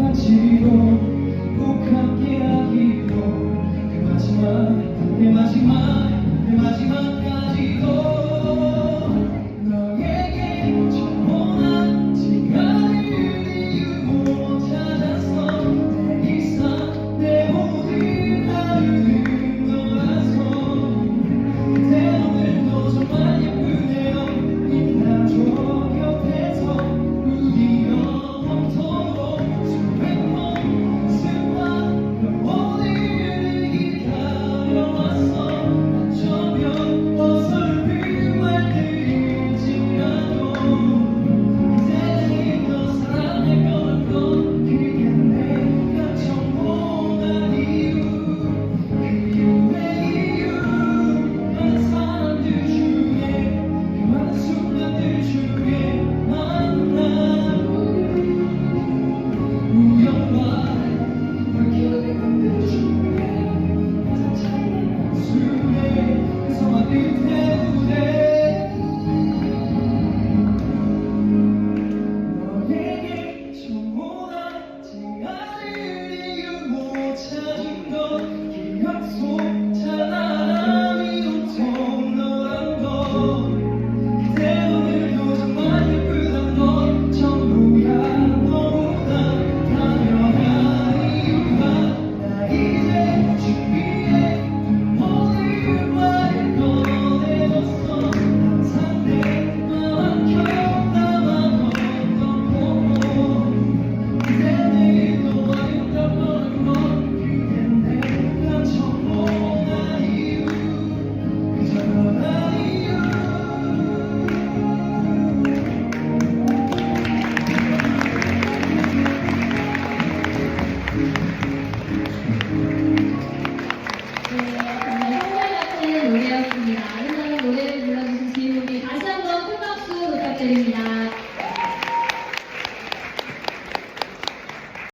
가지고 꼭 함께하기로. 그 마지막 내 마지막. eliminado.